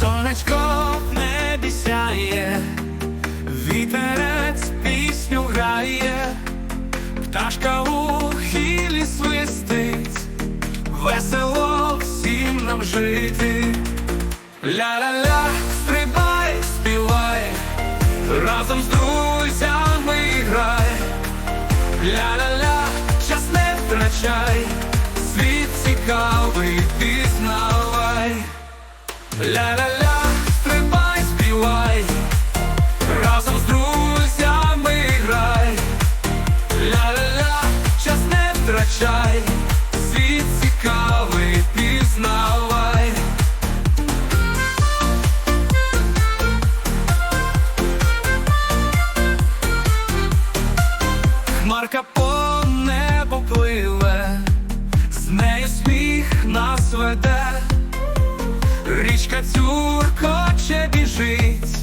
Сонечко в небі сяє, вітерець пісню грає, пташка у хілі свистить, весело всім нам жити. Ля-ля-ля, стрибай, співай, разом з друзями грай. Ля-ля-ля, втрачай, світ цікавий, пізнавай. Ля-ля-ля, стрибай, співай, разом з друзями грай. Ля-ля-ля, час не втрачай, світ цікавий, пізнавай. Хмарка по нас веде. Річка цюркоче біжить,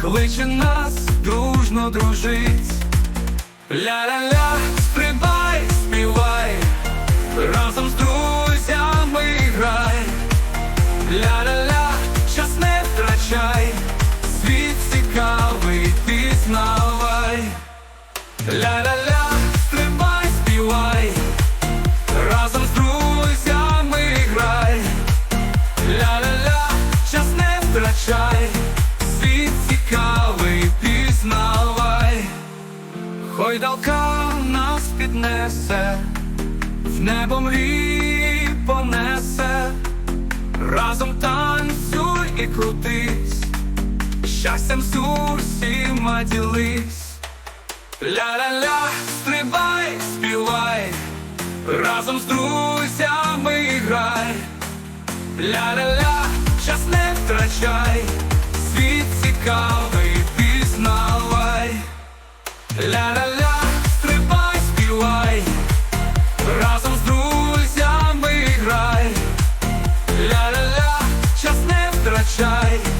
кличе нас дружно дружить. Ля-ля-ля, стрибай, співай, разом з друзями грай. Ля-ля-ля, час не втрачай, світ цікавий, пізнавай. Ля-ля-ля, Хойдалка нас піднесе, в небо мрій понесе, разом танцюй і крутись, щастям з усіма ділись. Ля-ля-ля, стрибай, співай, разом з друзями грай. Ля-ля-ля, час не втрачай, світ цікавий. shy